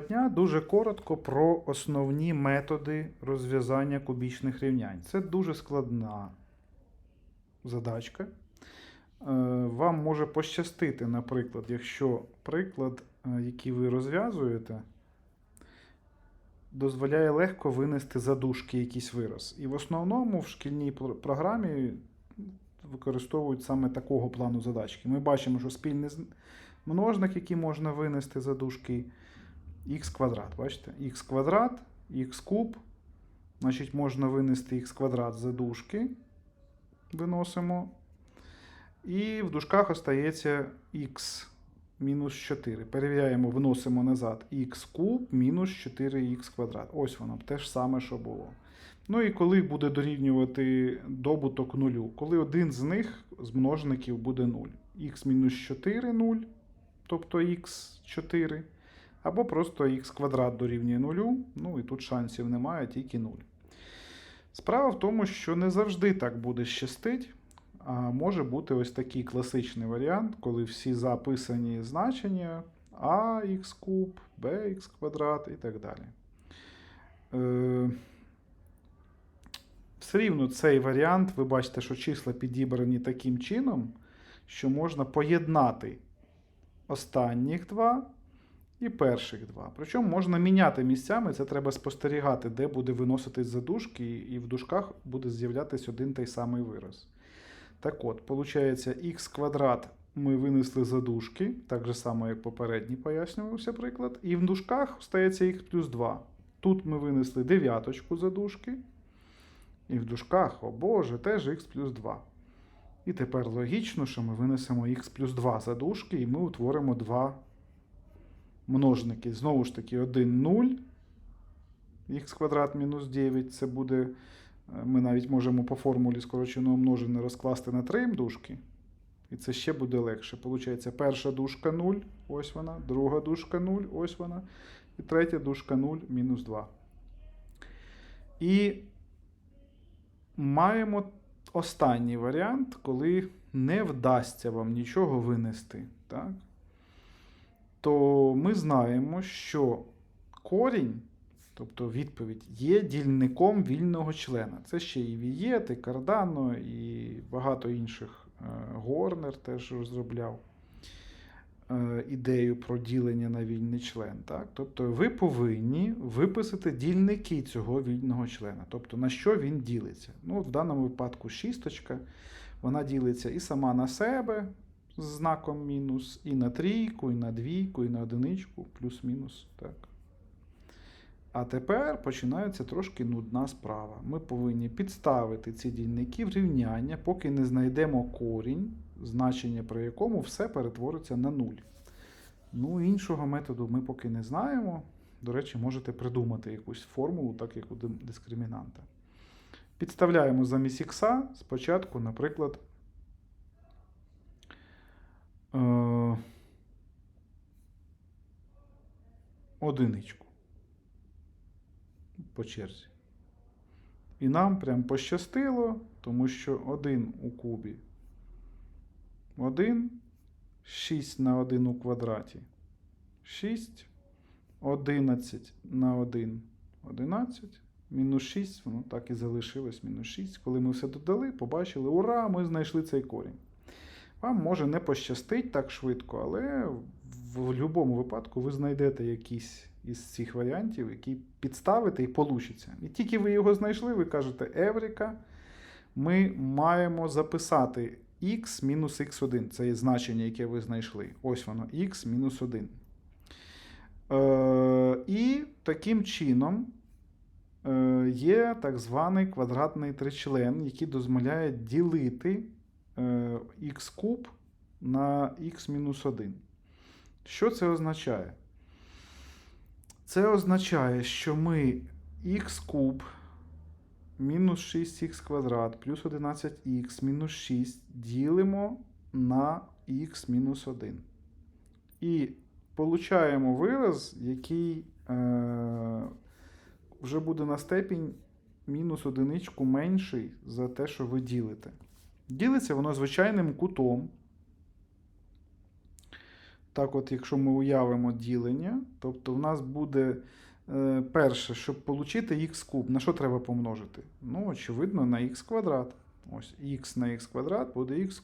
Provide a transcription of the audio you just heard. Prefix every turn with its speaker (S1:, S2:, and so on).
S1: дня дуже коротко про основні методи розв'язання кубічних рівнянь. Це дуже складна задачка. Е, Вам може пощастити, наприклад, якщо приклад, е, який ви розв'язуєте, дозволяє легко винести задушки якийсь вираз. І в основному в шкільній програмі використовують саме такого плану задачки. Ми бачимо, що спільний множник, який можна винести задушки, х квадрат. Бачите? х квадрат, х куб. Значить, можна винести х квадрат за дужки. Виносимо. І в дужках остається х мінус 4. Перевіряємо, виносимо назад х куб мінус 4х квадрат. Ось воно, те ж саме, що було. Ну і коли буде дорівнювати добуток нулю, коли один з них з множників буде 0. х мінус 4 0, тобто х 4. Або просто х квадрат дорівнює нулю, ну і тут шансів немає, тільки 0. Справа в тому, що не завжди так буде щастить. А може бути ось такий класичний варіант, коли всі записані значення ax куб, bx квадрат і так далі. Е, все рівно цей варіант, ви бачите, що числа підібрані таким чином, що можна поєднати останніх два і перших два. Причому можна міняти місцями, це треба спостерігати, де буде виноситись задушки, і в дужках буде з'являтися один той самий вираз. Так от, виходить, х квадрат ми винесли задушки, так же само, як попередній пояснювався приклад. І в дужках стається х плюс 2. Тут ми винесли дев'яточку задушки. І в дужках, о Боже, теж х плюс 2. І тепер логічно, що ми винесемо х плюс 2 задушки, і ми утворимо два множники. Знову ж таки, 1 0, х квадрат мінус 9, це буде. е, Ми навіть можемо по формулі скороченого множення розкласти на 3 дужки. І це ще буде легше. Получається, перша дужка 0, ось вона, друга дужка 0, ось вона. І третя дужка 0, мінус 2. І маємо останній варіант, коли не вдасться вам нічого винести. Так? То ми знаємо, що корінь, тобто відповідь, є дільником вільного члена. Це ще і Вієт, Кардано, і багато інших. Е, Горнер теж розробляв е, ідею про ділення на вільний член. Так? Тобто ви повинні виписати дільники цього вільного члена, тобто на що він ділиться. Ну, в даному випадку шісточка, вона ділиться і сама на себе з знаком мінус, і на трійку, і на двійку, і на одиничку, плюс-мінус. Так. А тепер починається трошки нудна справа. Ми повинні підставити ці дільники в рівняння, поки не знайдемо корінь, значення про якому все перетвориться на нуль. Ну, іншого методу ми поки не знаємо. До речі, можете придумати якусь формулу, так як у дискримінанта. Підставляємо замість х спочатку, наприклад, одиничку по черзі. І нам прям пощастило, тому що 1 у кубі 1, 6 на 1 у квадраті 6, 11 на 1 11, мінус 6, воно так і залишилось мінус 6. Коли ми все додали, побачили, ура, ми знайшли цей корінь. Вам може не пощастить так швидко, але в будь-якому випадку ви знайдете якийсь із цих варіантів, який підставите і получиться. І тільки ви його знайшли, ви кажете Евріка, ми маємо записати x мінус x1. Це є значення, яке ви знайшли. Ось воно, x мінус 1. Е, і таким чином е, є так званий квадратний тричлен, який дозволяє ділити х куб на х мінус 1. Що це означає? Це означає, що ми х куб мінус 6х квадрат плюс 11х мінус 6 ділимо на х мінус 1. І получаємо вираз, який е, вже буде на степінь мінус одиничку менший за те, що ви ділите. Ділиться воно звичайним кутом. так от, якщо ми уявимо ділення, тобто в нас буде е, перше, щоб отримати х куб, на що треба помножити? Ну, очевидно, на х квадрат. Ось х на х квадрат буде х куб.